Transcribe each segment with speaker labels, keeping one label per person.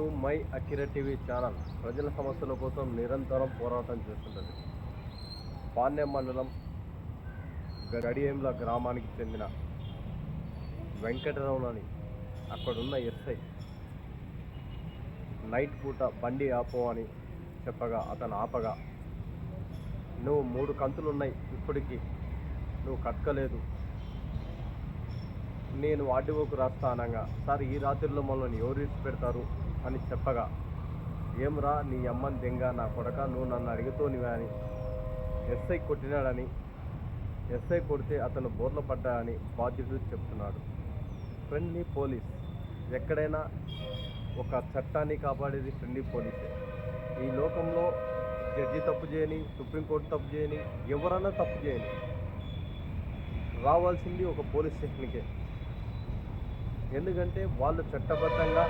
Speaker 1: To my Akira TV channel ప్రజల సమస్యల కోసం నిరంతరం పోరాటం చేస్తుంటుంది. పాణ్యం మండలం గడియంల గ్రామానికి చెందిన వెంకటరావులని అక్కడున్న ఎస్ఐ నైట్ పూట బండి ఆపో అని చెప్పగా అతను ఆపగా నువ్వు మూడు కంతులు ఉన్నాయి ఇప్పటికీ నువ్వు కట్టలేదు నేను ఆర్డీఓకు రాస్తా అనగా సార్ ఈ రాత్రిలో మనల్ని ఎవరు ఇచ్చి పెడతారు అని చెప్పగా ఏమ్రా నీ అమ్మని దెంగ నా కొడక? నువ్వు నన్ను అడుగుతూనివా అని ఎస్ఐ కొట్టినాడని ఎస్ఐ కొడితే అతను బోర్ల పడ్డాడని బాధ్యతలు చెప్తున్నాడు. Friendly police. ఎక్కడైనా ఒక చట్టాన్ని కాపాడేది ఫ్రెండ్లీ పోలీసే. ఈ లోకంలో జడ్జి తప్పు చేయని సుప్రీంకోర్టు తప్పు చేయని ఎవరన్నా తప్పు చేయని రావాల్సింది ఒక పోలీస్ స్టేషన్కే. ఎందుకంటే వాళ్ళు చట్టబద్ధంగా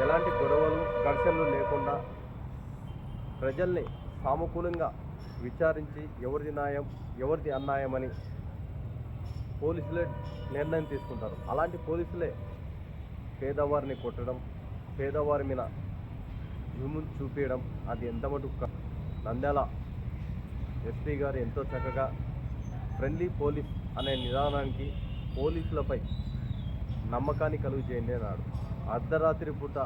Speaker 1: ఎలాంటి గొడవలు ఘర్షణలు లేకుండా ప్రజల్ని సానుకూలంగా విచారించి ఎవరిది న్యాయం ఎవరిది అన్యాయం అని పోలీసులే నిర్ణయం తీసుకుంటారు. అలాంటి పోలీసులే పేదవారిని కొట్టడం పేదవారి మీద జుమ్ము చూపించడం అది ఎంత మటుకు నంద్యాల ఎస్పీ గారు ఎంతో చక్కగా ఫ్రెండ్లీ పోలీస్ అనే నిదానానికి పోలీసులపై నమ్మకాన్ని కలుగు చేయండి అన్నాడు. అర్ధరాత్రి పూట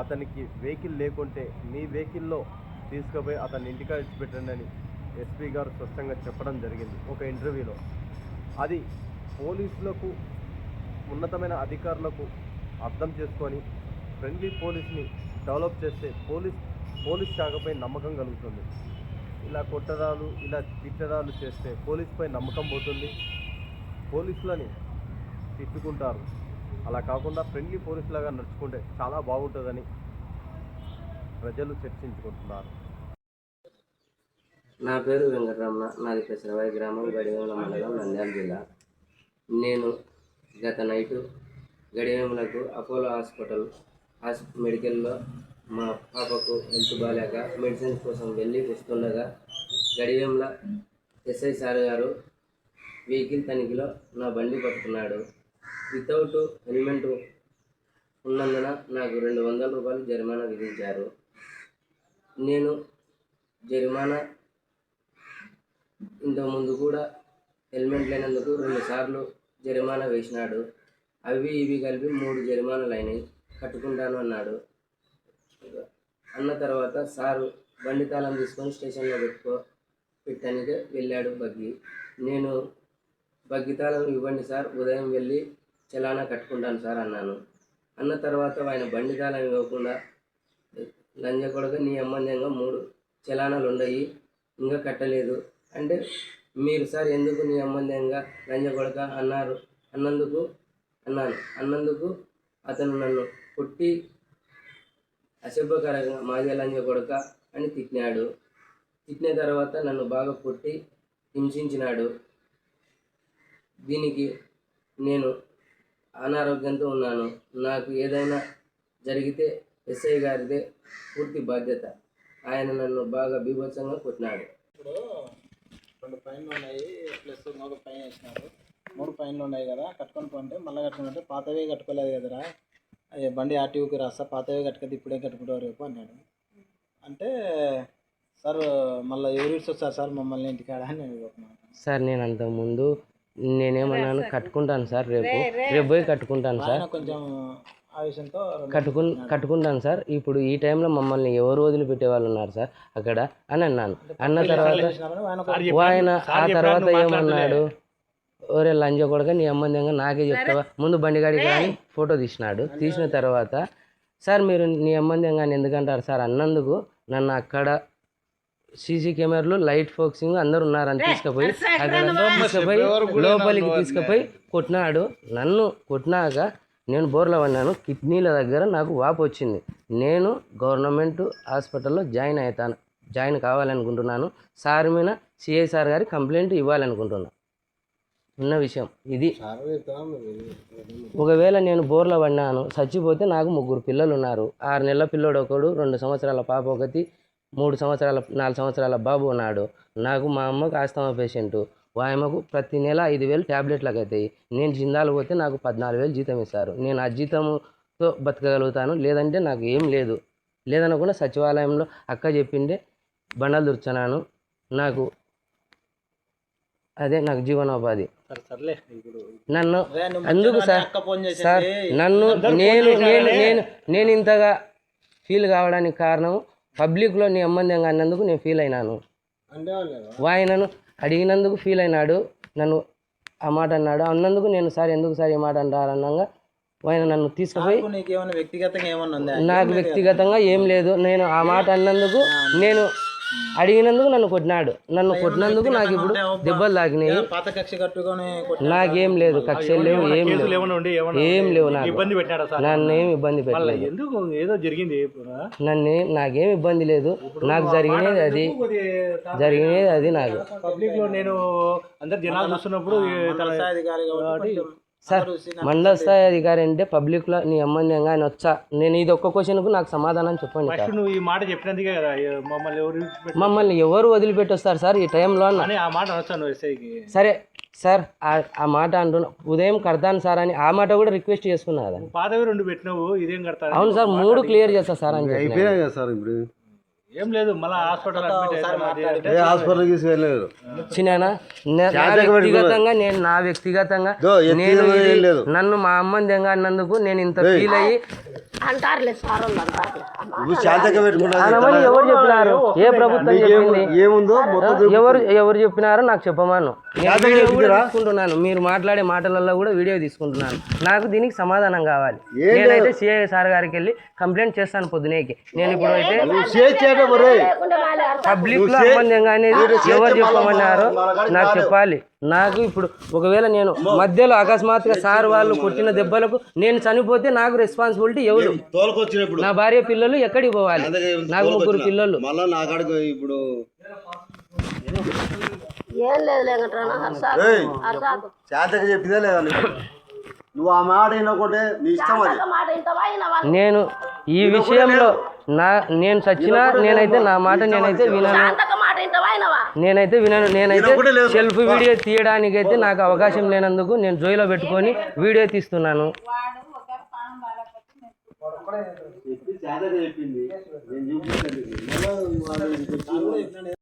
Speaker 1: అతనికి వెహికల్ లేకుంటే మీ వెహికల్లో తీసుకుపోయి అతన్ని ఇంటికా ఇచ్చిపెట్టండి అని ఎస్పీ గారు స్పష్టంగా చెప్పడం జరిగింది ఒక ఇంటర్వ్యూలో. అది పోలీసులకు ఉన్నతమైన అధికారులకు అర్థం చేసుకొని ఫ్రెండ్లీ పోలీస్ని డెవలప్ చేస్తే పోలీస్ పోలీస్ శాఖపై నమ్మకం కలుగుతుంది. ఇలా కొట్టడాలు ఇలా తిట్టడాలు చేస్తే పోలీస్పై నమ్మకం పోతుంది. పోలీసులని తిట్టుకుంటారు. అలా కాకుండా ఫ్రెండ్లీ పోలీసులాగా నడుచుకుంటే చాలా బాగుంటుందని ప్రజలు చర్చించుకుంటున్నారు.
Speaker 2: నా పేరు వెంకటరమణ. నాది పెసరవాయి గ్రామం గడివేముల మండలం నంద్యాల జిల్లా. నేను గత నైటు గడివేములకు అపోలో హాస్పిటల్ హాస్ మెడికల్లో మా పాపకు హెల్త్ బాగాలేక మెడిసిన్స్ కోసం వెళ్ళి వస్తుండగా గడివేముల ఎస్ఐ సార్ గారు వెహికల్ తనిఖీలో నా బండి పట్టుకున్నాడు. వితౌట్ హెల్మెట్ ఉన్నందున నాకు రెండు వందల రూపాయలు జరిమానా విధించారు. నేను జరిమానా ఇంతకుముందు కూడా హెల్మెట్ లేనందుకు రెండు సార్లు జరిమానా వేసినాడు. అవి ఇవి కలిపి మూడు జరిమానాలు అయినాయి. కట్టుకుంటాను అన్నాడు. అన్న తర్వాత సారు బండి తాళం తీసుకొని స్టేషన్లో పెట్టుకో పెట్టడానికి వెళ్ళాడు బగ్గి. నేను బగ్గి తాళం ఇవ్వండి సార్ ఉదయం వెళ్ళి చలానా కట్టుకుంటాను సార్ అన్నాను. అన్న తర్వాత ఆయన బండి తాళం ఇవ్వకుండా లంజ కొడక నీ అమ్మందంగా మూడు చలానాలు ఉన్నాయి ఇంకా కట్టలేదు. అంటే మీరు సార్ ఎందుకు నీ అమ్మందంగా లంజ కొడక అన్నారు? అన్నందుకు అన్నాను. అన్నందుకు అతను నన్ను కొట్టి అశుభకరంగా మాదే లంజ కొడక అని తిట్టినాడు. తిట్టిన తర్వాత నన్ను బాగా కొట్టి హింసించినాడు. దీనికి నేను అనారోగ్యంతో ఉన్నాను. నాకు ఏదైనా జరిగితే ఎస్ఐ గారిదే పూర్తి బాధ్యత. ఆయన నన్ను బాగా బీభత్సంగా కొట్టినాడు.
Speaker 3: ఇప్పుడు రెండు పైన్లు ఉన్నాయి ప్లస్ ఇంకొక పైన వేసినారు. మూడు పైన్లు ఉన్నాయి కదా కట్టుకొని పోంటే మళ్ళీ కట్టుకుంటే పాతవే కట్టుకోలేదు కదరా. అయ్యే బండి ఆర్టీఓకి రాస్తా పాతవే కట్టుకుంటే ఇప్పుడే కట్టుకుంటావు రేపు అన్నాడు. అంటే సార్ మళ్ళీ ఎవరు ఇస్తారు సార్? మమ్మల్ని ఇంటికాడ అని నేను ఒక మాట
Speaker 2: సార్ నేను అంతకుముందు నేనేమన్నాను కట్టుకుంటాను సార్ రేపు. రేపు పోయి కట్టుకుంటాను సార్.
Speaker 3: కొంచెం ఆవేశంతో
Speaker 2: కట్టుకు కట్టుకుంటాను సార్. ఇప్పుడు ఈ టైంలో మమ్మల్ని ఎవరు వదిలిపెట్టే వాళ్ళు ఉన్నారు సార్? అక్కడ అని అన్నాను. అన్న తర్వాత
Speaker 3: ఆయన
Speaker 2: ఆ తర్వాత ఏమన్నాడు? ఒరే లంజ కొడక నీ అమ్మందంగా నాకే చెప్తావా? ముందు బండిగాడికి కానీ ఫోటో తీసినాడు. తీసిన తర్వాత సార్ మీరు నీ అమ్మందంగా ఎందుకంటారు సార్? అన్నందుకు నన్ను అక్కడ సీసీ కెమెరాలు లైట్ ఫోక్సింగ్ అందరు ఉన్నారని తీసుకుపోయి అక్కడ తీసుకుపోయి లోపలికి తీసుకుపోయి కొట్టినాడు. నన్ను కొట్టినాక నేను బోర్లో పడినాను. కిడ్నీల దగ్గర నాకు వాపు వచ్చింది. నేను గవర్నమెంట్ హాస్పిటల్లో జాయిన్ అవుతాను. జాయిన్ కావాలనుకుంటున్నాను. సార్ మీద సిఐ సార్ గారి కంప్లైంట్ ఇవ్వాలనుకుంటున్నాను ఉన్న విషయం ఇది. ఒకవేళ నేను బోర్లో పడినాను చచ్చిపోతే నాకు ముగ్గురు పిల్లలు ఉన్నారు. ఆరు నెలల పిల్లోడు ఒకడు రెండు సంవత్సరాల పాప ఒకటి మూడు సంవత్సరాల నాలుగు సంవత్సరాల బాబు ఉన్నాడు. నాకు మా అమ్మకు ఆస్తమా పేషెంట్. ఆయమ్మకు ప్రతి నెల ఐదు వేలు ట్యాబ్లెట్లకు అవుతాయి నేను జిందాలు పోతే నాకు పద్నాలుగు వేలు జీతం ఇస్తారు. నేను ఆ జీతము తో బతకగలుగుతాను. లేదంటే నాకు ఏం లేదు. లేదనకుండా సచివాలయంలో అక్క చెప్పిండే బండలు దుర్చున్నాను. నాకు అదే నాకు జీవనోపాధి. నన్ను అందుకు సార్. సార్ నన్ను నేను నేను నేను నేను ఇంతగా ఫీల్ కావడానికి కారణం పబ్లిక్లో నీ అమ్మందంగా అన్నందుకు నేను ఫీల్ అయినాను. ఆయనను అడిగినందుకు ఫీల్ అయినాడు. నన్ను ఆ మాట అన్నాడు. అన్నందుకు నేను సార్ ఎందుకు సార్ ఈ మాట అంటారన్నాగా ఆయన నన్ను తీసుకుపోయి
Speaker 3: నాకు వ్యక్తిగతంగా
Speaker 2: ఏం లేదు నేను ఆ మాట అన్నందుకు నేను అడిగినందుకు నన్ను కొట్టినాడు. నన్ను కొట్టినందుకు నాకు ఇప్పుడు దెబ్బలు తాకినాయి.
Speaker 3: ఏదో పాత కక్ష కట్టుకొని కొట్టి-
Speaker 2: నాకేం లేదు కక్షలు లేవు ఏం లేవు. ఏం లేవు నన్ను ఏం ఇబ్బంది పెట్టలేదు.
Speaker 4: ఎందుకు ఏదో జరిగింది?
Speaker 2: నన్ను నాకేం ఇబ్బంది లేదు. నాకు జరిగినది అది. జరిగినది అది నాకు.
Speaker 4: పబ్లిక్లో నేను అందరు జనాలు చూస్తున్నప్పుడు
Speaker 2: సార్ మండల స్థాయి అధికారి అంటే పబ్లిక్లో నీ అమ్మందంగా ఆయన వచ్చా. నేను ఇది ఒక్క క్వశ్చన్కు నాకు సమాధానం చెప్పండి సార్.
Speaker 4: నువ్వు ఈ మాట చెప్పినందుకే కదా మమ్మల్ని ఎవరు
Speaker 2: మమ్మల్ని ఎవరు వదిలిపెట్టొస్తారు సార్ ఈ టైంలో అన్న
Speaker 4: అని ఆ మాట ఎస్ఐకి?
Speaker 2: సరే సార్ ఆ- ఆ మాట అంటున్నా. ఉదయం కడతాను సార్ అని ఆ మాట కూడా రిక్వెస్ట్ చేసుకున్నా కదా.
Speaker 4: పాతవి రెండు పెట్టినావు ఇదేం కడతాను
Speaker 2: అవును సార్ మూడు క్లియర్ చేస్తా సార్ అని చెప్పిన
Speaker 1: అయిపోయినాయి కదా సార్ ఇప్పుడు?
Speaker 4: ఏం లేదు మళ్ళీ హాస్పిటల్ అడ్మిట్ అవుతాను అది అంటే
Speaker 1: ఏ హాస్పిటల్కి తీసుకెళ్ళలేదు.
Speaker 2: చిన్న నా వ్యక్తిగతంగా నేను నా వ్యక్తిగతంగా
Speaker 1: దో,
Speaker 2: నేను ఇది
Speaker 1: లేదు.
Speaker 2: నన్ను మా అమ్మని దెంగ అన్నందుకు నేను ఇంత ఫీల్ అయ్యి
Speaker 5: అంటారులే సార్ వాళ్ళు అంటారులే.
Speaker 1: నువ్వు శాంతంగా పెట్టుకున్నా
Speaker 2: అనమని ఎవరు చెప్పినారు? ఏ ప్రభుత్వం చెప్పింది?
Speaker 1: ఏముందో మొత్తం
Speaker 2: ఎవరు ఎవరు చెప్పినారో నాకు చెప్పమాను. నేను వీడియో కూడా తీసుకుంటున్నాను. మీరు మాట్లాడే మాటలలో కూడా వీడియో తీసుకుంటున్నాను. నాకు దీనికి సమాధానం కావాలి. నేనైతే సిఐ సార్ గారికి వెళ్ళి కంప్లైంట్ చేస్తాను పొద్దునేకి. నేను ఇప్పుడు అయితే పబ్లిక్లో అనేది ఎవరు చెప్పమన్నారో? నాకు చెప్పాలి. నాకు ఇప్పుడు ఒకవేళ నేను మధ్యలో అకస్మాత్తుగా సార్ వాళ్ళు కొట్టిన దెబ్బలకు నేను చనిపోతే నాకు రెస్పాన్సిబిలిటీ ఎవరు?
Speaker 1: తోలుకొచ్చినప్పుడు.
Speaker 2: నా భార్య పిల్లలు ఎక్కడికి పోవాలి? నాకు ముగ్గురు పిల్లలు.
Speaker 1: మళ్ళా నా కాడికి ఇప్పుడు
Speaker 5: ఏం లేదు
Speaker 1: చెప్పిందే లేదా? నువ్వు ఆ మాట వినకుంటే నీ ఇష్టం అది.
Speaker 5: ఒక మాట ఇంతవా వినవా?
Speaker 2: నేను ఈ విషయంలో నా నేను చచ్చినా నేనైతే నా మాట నేనైతే వినను నేనైతే వినను నేనైతే సెల్ఫ్ వీడియో తీయడానికి అయితే నాకు అవకాశం లేనందుకు నేను జోయిలో పెట్టుకొని వీడియో తీస్తున్నాను
Speaker 1: చెప్పింది